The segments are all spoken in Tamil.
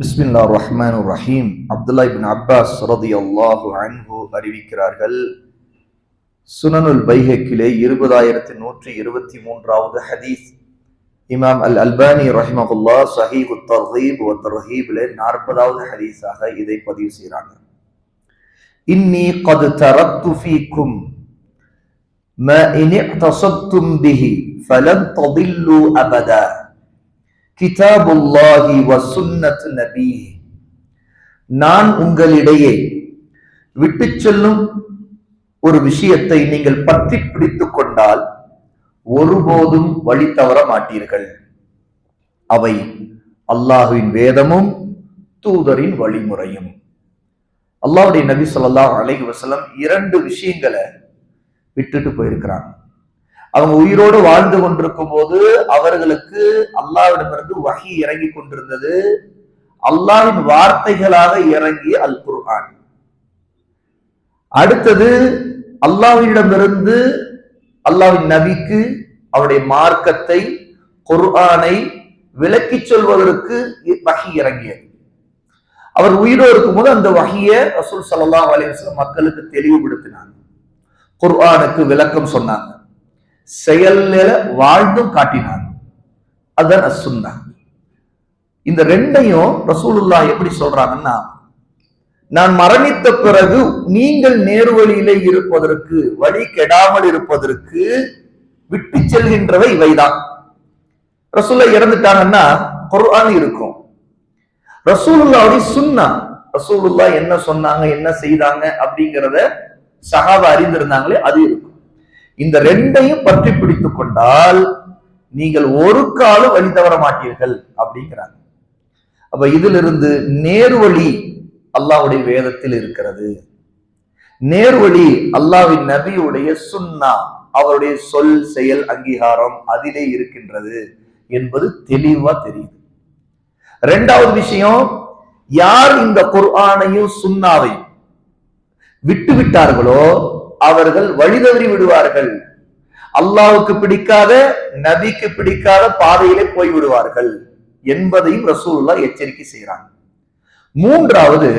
பிஸ்மில்லா ரஹ்மான் ரஹீம் அப்துல்லா இபின் அப்பாஸ் ரதி அல்லாஹு அன்ஹு அறிவிக்கிறார்கள் சுனனுல் பைஹக்கிலே இருபதாயிரத்தி நூற்றி இருபத்தி மூன்றாவது ஹதீஸ் இமாம் அல் அல்பானி ரஹிமகுல்லா சஹீஹு தர்ஹீப் வ தர்ஹீபிலே நாற்பதாவது ஹதீஸாக இதை பதிவு செய்கிறாங்க இன்னி قد تركت فيكم ما إن اعتصبتم به فلن تضلوا أبدا கிதாபுல்லாஹி வ சுன்னத் நபி. நான் உங்களிடையே விட்டு செல்லும் ஒரு விஷயத்தை நீங்கள் பற்றி பிடித்து கொண்டால் ஒருபோதும் வழி தவற மாட்டீர்கள். அவை அல்லாஹுவின் வேதமும் தூதரின் வழிமுறையும். அல்லாஹுடைய நபி சொல்லா அலைஹி வசலம் இரண்டு விஷயங்களை விட்டுட்டு போயிருக்கிறாங்க அவங்க உயிரோடு வாழ்ந்து கொண்டிருக்கும் போது அவர்களுக்கு அல்லாவிடமிருந்து வகி இறங்கி கொண்டிருந்தது. அல்லாவின் வார்த்தைகளாக இறங்கிய அல் குர்ஆன் அடுத்தது அல்லாவிடமிருந்து அல்லாவின் நபிக்கு அவருடைய மார்க்கத்தை குர்ஆனை விளக்கி சொல்வதற்கு வகி இறங்கியது. அவர் உயிரோடு இருக்கும்போது அந்த வகிய ரசூல் சல்லா அலைவசம் மக்களுக்கு தெளிவுபடுத்தினாங்க. குர்ஆனுக்கு விளக்கம் சொன்னாங்க. செயல்ல வாழ்ந்தும் காட்டினார். அதுதான் அசுன்னா. இந்த ரெண்டையும் ரசூலுல்லா எப்படி சொல்றாங்கன்னா நான் மரணித்த பிறகு நீங்கள் நேர்வழியிலே இருப்பதற்கு வழி கெடாமல் இருப்பதற்கு விட்டு செல்கின்றவை இவைதான். ரசூல்லா இறந்துட்டாங்கன்னா குர்ஆன் இருக்கும். ரசூலுல்லாவை சுன்னா ரசூலுல்லா என்ன சொன்னாங்க என்ன செய்தாங்க அப்படிங்கிறத சகாவை அறிந்திருந்தாங்களே அது இருக்கும். இந்த ரெண்டையும் பற்றி பிடித்துக் கொண்டால் நீங்கள் ஒரு காலம் வழி தவற மாட்டீர்கள் அப்படிங்கிறாங்க. அப்ப இதிலிருந்து நேர்வழி அல்லாவுடைய வேதத்தில் இருக்கிறது. நேர்வழி அல்லாவின் நபியுடைய சுன்னா அவருடைய சொல் செயல் அங்கீகாரம் அதிலே இருக்கின்றது என்பது தெளிவா தெரியுது. ரெண்டாவது விஷயம் யார் இந்த குர்ஆனையும் சுண்ணாவையும் விட்டு விட்டார்களோ அவர்கள் வழிதவறி விடுவார்கள். அல்லாவுக்கு பிடிக்காத நபிக்கு பிடிக்காத பாதையிலே போய் விடுவார்கள் என்பதையும் ரசூல்லா எச்சரிக்கை செய்கிறாங்க மூன்றாவது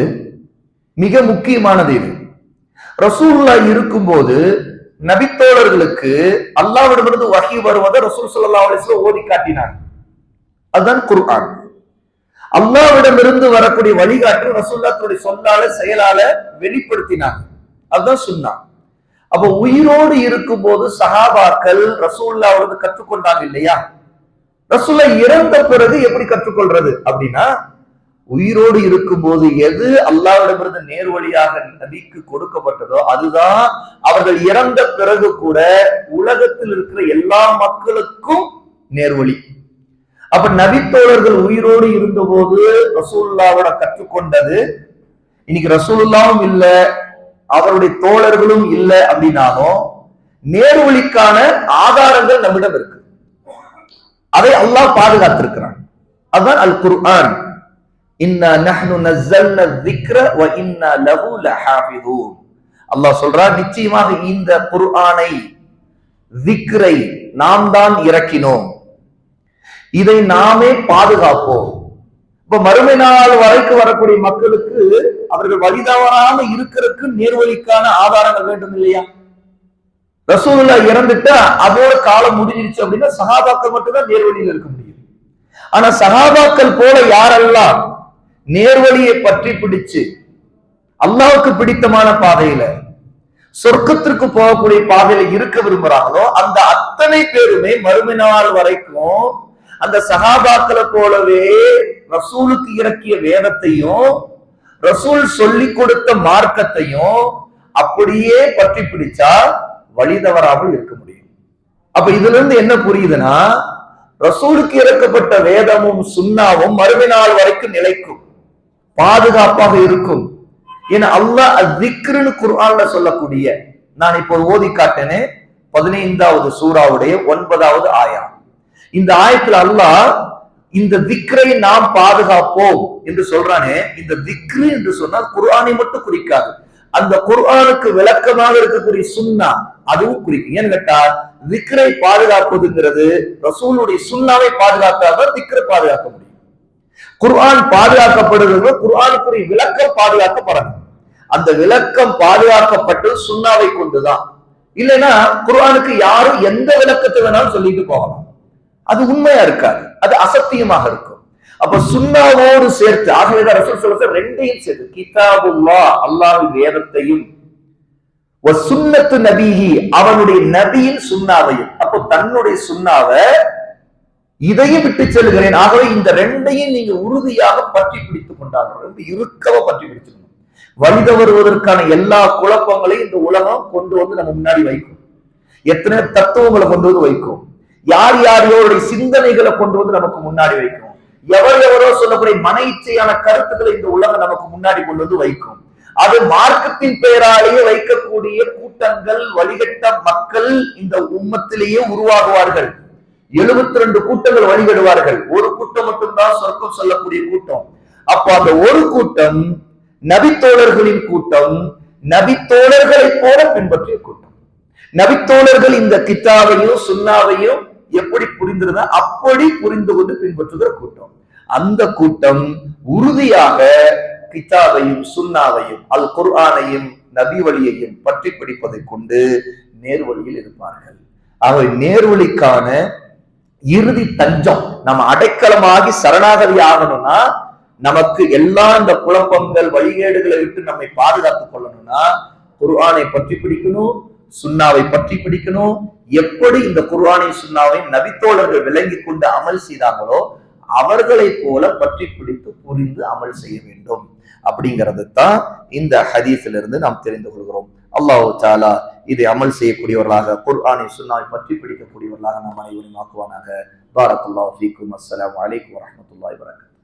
மிக முக்கியமானது இது. ரசூல்லா இருக்கும்போது நபித்தோழர்களுக்கு அல்லாவிடமிருந்து வகி வருவதை ரசூல் சல்லா அலிஸ்ல ஓதி காட்டினார் அதுதான் குர்ஆன். அல்லாவிடமிருந்து வரக்கூடிய வழிகாட்டு ரசூல்லாத்துடைய சொல்லால செயலால வெளிப்படுத்தினாங்க. அதுதான் சொன்னான் அப்ப உயிரோடு இருக்கும் போது சகாபாக்கள் வந்து கற்றுக்கொண்டாங்க இல்லையா? ரசூல்லா இறந்த பிறகு எப்படி கற்றுக்கொள்றது அப்படின்னா உயிரோடு இருக்கும் போது எது அல்லாவிடமிருந்து நேர்வழியாக நபிக்கு கொடுக்கப்பட்டதோ அதுதான் அவர்கள் இறந்த பிறகு கூட உலகத்தில் இருக்கிற எல்லா மக்களுக்கும் நேர்வழி அப்ப நபித்தோழர்கள் உயிரோடு இருந்தபோது ரசூல்லாவோட கற்றுக்கொண்டது இன்னைக்கு ரசூல்லாவும் இல்லை அவருடைய தோழர்களும் இல்லை அப்படின்னாலும் நேர்வழிக்கான ஆதாரங்கள் நம்மிடம் இருக்கு. அதை அல்லாஹ் பாதுகாத்திருக்கிறான். அதுதான் அல் குர்ஆன் அல்லாஹ் சொல்றான் நிச்சயமாக இந்த குர்ஆனை விக்ரை நாம் தான் இறக்கினோம். இதை நாமே பாதுகாப்போம். இப்ப மறுமை நாள் வரைக்கு வரக்கூடிய மக்களுக்கு அவர்கள் வழிதவறாம இருக்கிறதுக்கு நேர்வழிக்கான ஆதாரங்கள் வேண்டும் இல்லையா? ரசூல்லா இறந்துட்டா அதோட காலம் முடிஞ்சிருச்சு அப்படின்னா சகாபாக்கள் மட்டும்தான் நேர்வழியில் இருக்க முடியும். ஆனா சகாபாக்கள் போல யாரெல்லாம் நேர்வழியை பற்றி பிடிச்சு அல்லாவுக்கு பிடித்தமான பாதையில சொர்க்கத்திற்கு போகக்கூடிய பாதையில இருக்க விரும்புறாங்களோ அந்த அத்தனை பேருமே மறுமை நாள் வரைக்கும் அந்த சகாபாக்களை போலவே ரசூலுக்கு இறக்கிய வேதத்தையும் ரசூல் சொல்லி கொடுத்த மார்க்கத்தையும் அப்படியே பற்றி பிடிச்சா வழி தவறாமல் இருக்க முடியும். அப்ப இதுல இருந்து என்ன புரியுதுன்னா ரசூலுக்கு இறக்கப்பட்ட வேதமும் சுண்ணாவும் மறுமை நாள் வரைக்கும் நிலைக்கும் பாதுகாப்பாக இருக்கும். ஏன்னா அல்லாஹ் திக்ருன்னு குர்ஆன்ல சொல்லக்கூடிய நான் இப்போ ஓதி காட்டேனே பதினைந்தாவது சூறாவுடைய ஒன்பதாவது ஆயா. இந்த ஆயத்துல அல்லாஹ் இந்த திக்ரை நாம் பாதுகாப்போம் என்று சொல்றானே. இந்த திக்ரு என்று சொன்னால் குர்ஆனை மட்டும் குறிக்காது. அந்த குர்ஆனுக்கு விளக்கமாக இருக்கக்கூடிய சுன்னா அதுவும் குறிக்கும். ஏன்னு கேட்டா திக்ரை பாதுகாப்பதுங்கிறது ரசூலுடைய சுண்ணாவை பாதுகாத்தாதான் திக்ரை பாதுகாக்க முடியும். குர்ஆன் பாதுகாக்கப்படுகிறது குர்ஆனுக்குரிய விளக்கம் பாதுகாக்கப்படணும். அந்த விளக்கம் பாதுகாக்கப்பட்டு சுண்ணாவை கொண்டுதான். இல்லைன்னா குர்ஆனுக்கு யாரும் எந்த விளக்கத்தை வேணாலும் சொல்லிட்டு போகலாம். அது உண்மையா இருக்காது. அது அசத்தியமாக இருக்கும். அப்ப சுண்ணாவோடு சேர்த்து ஆகவே ரசூல் சொல்றது ரெண்டையும் சேர்த்து கிதாபுல்லா அல்லாஹ் வேதத்தையும் சுண்ணத்து நபிஹி அவனுடைய நபியின் சுண்ணாவையும் அப்போ தன்னுடைய சுண்ணாவை இதையும் விட்டு செல்கிறேன் ஆகவே இந்த ரெண்டையும் நீங்க உறுதியாக பற்றி பிடித்துக் கொண்டார்கள். ரொம்ப இறுக்கவ பற்றி பிடிச்சுக்கணும் வழித வருவதற்கான எல்லா குழப்பங்களையும் இந்த உலகம் கொண்டு வந்து நம்ம முன்னாடி வைக்கும். எத்தனை தத்துவங்களை கொண்டு வந்து வைக்கும். யார் யாரையோருடைய சிந்தனைகளை கொண்டு வந்து நமக்கு முன்னாடி வைக்கும். எவர் எவரோ சொல்லக்கூடிய மன இச்சையான கருத்துக்களை இந்த உலகம் நமக்கு முன்னாடி கொண்டு வந்து வைக்கும். அது மார்க்கத்தின் பெயராலேயே வைக்கக்கூடிய கூட்டங்கள் வழிகட்ட மக்கள் இந்த உம்மத்திலேயே உருவாகுவார்கள். எழுபத்தி ரெண்டு கூட்டங்கள் வழிபடுவார்கள் ஒரு கூட்டம் மட்டும்தான் சொர்க்கம் சொல்லக்கூடிய கூட்டம். அப்போ அந்த ஒரு கூட்டம் நபித்தோழர்களின் கூட்டம் நபித்தோழர்களை போல பின்பற்றிய கூட்டம். நபித்தோழர்கள் இந்த கித்தாவையும் சுண்ணாவையும் எப்படி புரிந்திருந்தா அப்படி புரிந்து கொண்டு பின்பற்றுகிற கூட்டம். அந்த கூட்டம் உறுதியாக கித்தாவையும் சுண்ணாவையும் அல் குர்ஆனையும் நபி வழியையும் பற்றி பிடிப்பதை கொண்டு நேர்வழியில் இருப்பார்கள். அவை நேர்வழிக்கான இறுதி தஞ்சம் நம்ம அடைக்கலமாகி சரணாகதி ஆகணும்னா நமக்கு எல்லா இந்த குழப்பங்கள் வழிகேடுகளை விட்டு நம்மை பாதுகாத்துக் கொள்ளணும்னா குர்ஆனை பற்றி பிடிக்கணும் சுண்ணாவை பற்றி பிடிக்கணும். எப்படி இந்த குர்ஆனை சுண்ணாவை நபித்தோழர்கள் விளங்கி கொண்டு அமல் செய்தாங்களோ அவர்களை போல பற்றி பிடித்து புரிந்து அமல் செய்ய வேண்டும். அப்படிங்கிறது தான் இந்த ஹதீஸிலிருந்து இருந்து நாம் தெரிந்து கொள்கிறோம். அல்லாஹு தாலா இதை அமல் செய்யக்கூடியவர்களாக குர்ஆனை சுண்ணாவை பற்றி பிடிக்கக்கூடியவர்களாக நாம் அனைவரும் ஆக்குவானாக. பாரத்துல்லாஹ் ஃபீக்கும். அஸ்லாம் வலைக்கம் வரஹ்மத்துல்லாஹி வபரகாத்துஹு